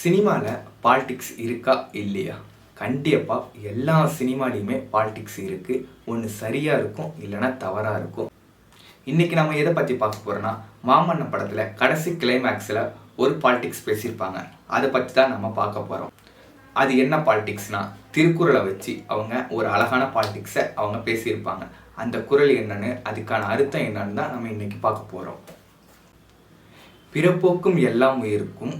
சினிமாவில் பாலிடிக்ஸ் இருக்கா இல்லையா? கண்டிப்பாக எல்லா சினிமாலையுமே பாலிடிக்ஸ் இருக்குது ஒன்று சரியாக இருக்கும் இல்லைன்னா தவறாக இருக்கும். இன்றைக்கி நம்ம எதை பற்றி பார்க்க போகிறோன்னா மாமன்ன படத்தில் கடைசி கிளைமேக்ஸில் ஒரு பாலிடிக்ஸ் பேசியிருப்பாங்க. அதை பற்றி தான் நம்ம பார்க்க போகிறோம் அது என்ன பாலிடிக்ஸ்னா திருக்குறளை வச்சு அவங்க ஒரு அழகான பாலிடிக்ஸை அவங்க பேசியிருப்பாங்க. அந்த குறள் என்னன்னு அதுக்கான அர்த்தம் என்னன்னு தான் நம்ம இன்னைக்கு பார்க்க போகிறோம் பிறப்போக்கும் எல்லாம் உயிருக்கும்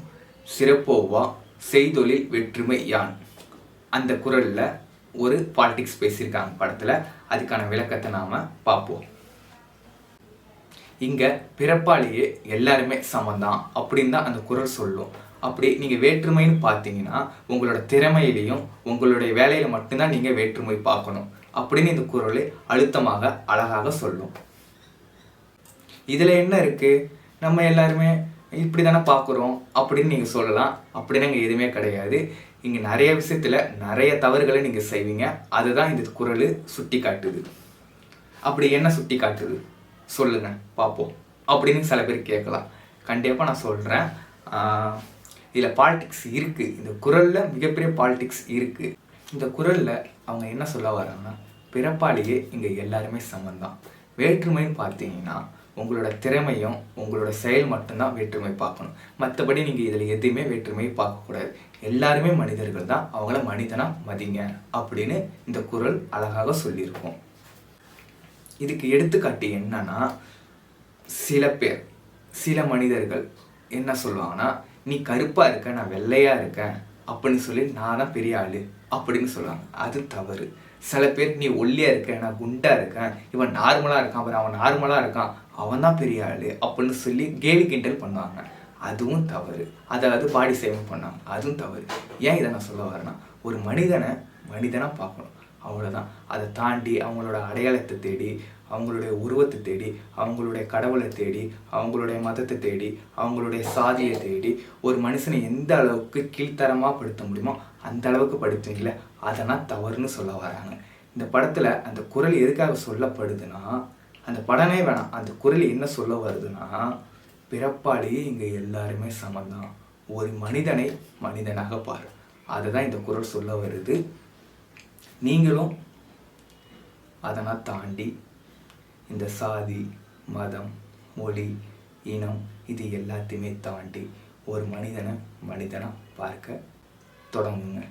சிறப்போவா செய்தொழில் வெற்றுமை யான்? அந்த குரலில் ஒரு பாலிடிக்ஸ் பேசியிருக்காங்க படத்தில். அதுக்கான விளக்கத்தை நாம் பார்ப்போம். இங்கே பிறப்பாலேயே எல்லாருமே சமந்தான் அப்படின்னு தான் அந்த குரல் சொல்லும். அப்படி நீங்கள் வேற்றுமைன்னு பார்த்தீங்கன்னா உங்களோட திறமையிலையும் உங்களுடைய வேலையில் மட்டும்தான் நீங்கள் வேற்றுமை பார்க்கணும் அப்படின்னு இந்த குரலை அழுத்தமாக அழகாக சொல்லும். இதில் என்ன இருக்குது நம்ம எல்லாருமே இப்படி தானே பார்க்குறோம் அப்படின்னு நீங்கள் சொல்லலாம். அப்படின்னு இங்கே எதுவுமே கிடையாது. இங்கே நிறைய விஷயத்தில் நிறைய தவறுகளை நீங்கள் செய்வீங்க. அதுதான் இந்த குரல் சுட்டி காட்டுது அப்படி என்ன சுட்டி காட்டுது சொல்லுங்க பார்ப்போம். அப்படின்னு சில பேர் கேட்கலாம். கண்டிப்பாக நான் சொல்கிறேன் இதில் பாலிடிக்ஸ் இருக்குது இந்த குரலில் மிகப்பெரிய பாலிடிக்ஸ் இருக்குது இந்த குரலில் அவங்க என்ன சொல்ல வராங்கன்னா பிறப்பாலேயே இங்கே எல்லாருமே சமந்தான். வேற்றுமைன்னு பார்த்தீங்கன்னா உங்களோட திறமையும் உங்களோட செயல் மட்டும்தான் வேற்றுமை பார்க்கணும். மற்றபடி நீங்கள் இதில் எதுவுமே வேற்றுமை பார்க்கக்கூடாது எல்லாருமே மனிதர்கள் தான். அவங்கள மனிதனாக மதிங்க அப்படின்னு இந்த குரல் அழகாக சொல்லியிருக்கோம். இதுக்கு எடுத்துக்காட்டு என்னன்னா சில பேர் சில மனிதர்கள் என்ன சொல்லுவாங்கன்னா நீ கருப்பாக இருக்க நான் வெள்ளையாக இருக்கேன். அப்படின்னு சொல்லி நான் தான் பெரிய ஆள் அப்படின்னு சொல்லுவாங்க. அது தவறு. சில பேர் நீ ஒல்லியாக இருக்க நான் குண்டாக இருக்கேன். இவன் நார்மலாக இருக்கான் அப்புறம் அவன் நார்மலாக இருக்கான். அவன் தான் பெரிய ஆள் அப்படின்னு சொல்லி கேலி கிண்டல் பண்ணுவாங்க. அதுவும் தவறு. அதாவது பாடி சேவம் பண்ணாங்க. அதுவும் தவறு. ஏன் இதை நான் சொல்ல வரேன்னா ஒரு மனிதனை மனிதனாக பார்க்கணும். அவ்வளோதான் அதை தாண்டி அவங்களோட அடையாளத்தை தேடி அவங்களுடைய உருவத்தை தேடி அவங்களுடைய கடவுளை தேடி அவங்களுடைய மதத்தை தேடி அவங்களுடைய சாதியை தேடி ஒரு மனுஷனை எந்த அளவுக்கு கீழ்த்தரமாக படுத்த முடியுமோ அந்த அளவுக்கு படுத்துவீங்களே அதெல்லாம் தவறுன்னு சொல்ல வராங்க. இந்த படத்தில் அந்த குரல் எதுக்காக சொல்லப்படுதுன்னா அந்த படமே வேணாம். அந்த குரல் என்ன சொல்ல வருதுன்னா பிறப்பாலேயே இங்கே எல்லாருமே சமந்தான். ஒரு மனிதனை மனிதனாக பாரு. அதுதான் இந்த குரல் சொல்ல வருது. நீங்களும் அதெல்லாம் தாண்டி இந்த சாதி மதம் மொழி இனம் இது எல்லாத்தையுமே தாண்டி ஒரு மனிதனை மனிதனாக பார்க்க தொடங்குங்க.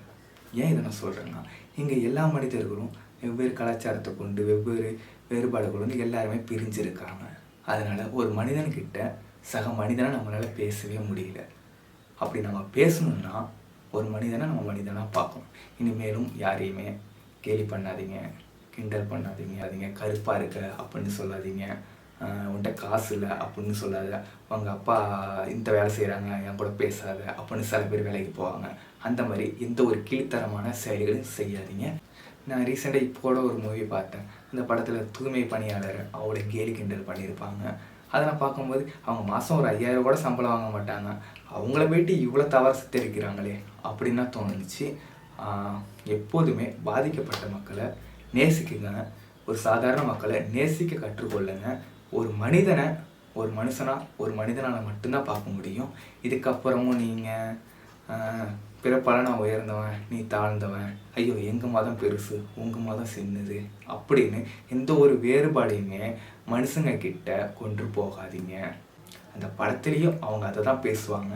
ஏன் இதை நான் சொல்கிறேன்னா இங்கே எல்லா மனிதர்களும் வெவ்வேறு கலாச்சாரத்தை கொண்டு வெவ்வேறு வேறுபாடுகள் வந்து எல்லாருமே பிரிஞ்சிருக்காங்க. அதனால் ஒரு மனிதன்கிட்ட சக மனிதனாக நம்மளால் பேசவே முடியல. அப்படி நம்ம பேசணும்னா ஒரு மனிதனை நம்ம மனிதனாக பார்க்கணும். இனிமேலும் யாரையுமே கேலி பண்ணாதீங்க கிண்டல் பண்ணாதீங்க அதிங்க கருப்பாக இருக்க அப்படின்னு சொல்லாதீங்க உன்ட்ட காசு இல்லை அப்படின்னு சொல்லாத உங்கள் அப்பா இந்த வேலை செய்கிறாங்க என் கூட பேசாத அப்படின்னு சில பேர் வேலைக்கு போவாங்க. அந்த மாதிரி எந்த ஒரு கீழ்த்தரமான செயல்களும் செய்யாதீங்க. நான் ரீசெண்டாக இப்போட ஒரு மூவி பார்த்தேன். அந்த படத்தில் தூய்மை பணியாளர் அவளை கேலி கிண்டல் பண்ணியிருப்பாங்க. அதை நான் பார்க்கும்போது அவங்க மாதம் ஒரு ஐயாயிரம் கூட சம்பளம் வாங்க மாட்டாங்க. அவங்கள போயிட்டு இவ்வளோ தவறு சித்தரிக்கிறாங்களே அப்படின்னு தான் தோணுச்சு. எப்போதுமே பாதிக்கப்பட்ட மக்களை நேசிக்குங்க. ஒரு சாதாரண மக்களை நேசிக்க கற்றுக்கொள்ளுங்க. ஒரு மனிதனை ஒரு மனுஷனா ஒரு மனிதனால் மட்டும்தான் பார்க்க முடியும். இதுக்கப்புறமும் நீங்கள் பிறப்பால் நான் உயர்ந்தவன் நீ தாழ்ந்தவன். ஐயோ எங்கள் மதம் பெருசு உங்கள் மதம் சின்னது அப்படின்னு எந்த ஒரு வேறுபாடையுமே மனுஷங்க கிட்ட கொண்டு போகாதீங்க. அந்த படத்துலேயும் அவங்க அதை தான் பேசுவாங்க.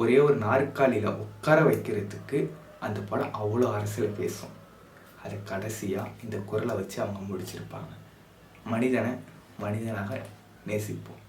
ஒரே ஒரு நாற்காலியில் உட்கார வைக்கிறதுக்கு அந்த படம் அவ்வளோ அரசியல் பேசும். அது கடைசியாக இந்த குரலை வச்சு அவங்க முடிச்சிருப்பாங்க. மனிதனை மனிதனாக நேசிப்போம்.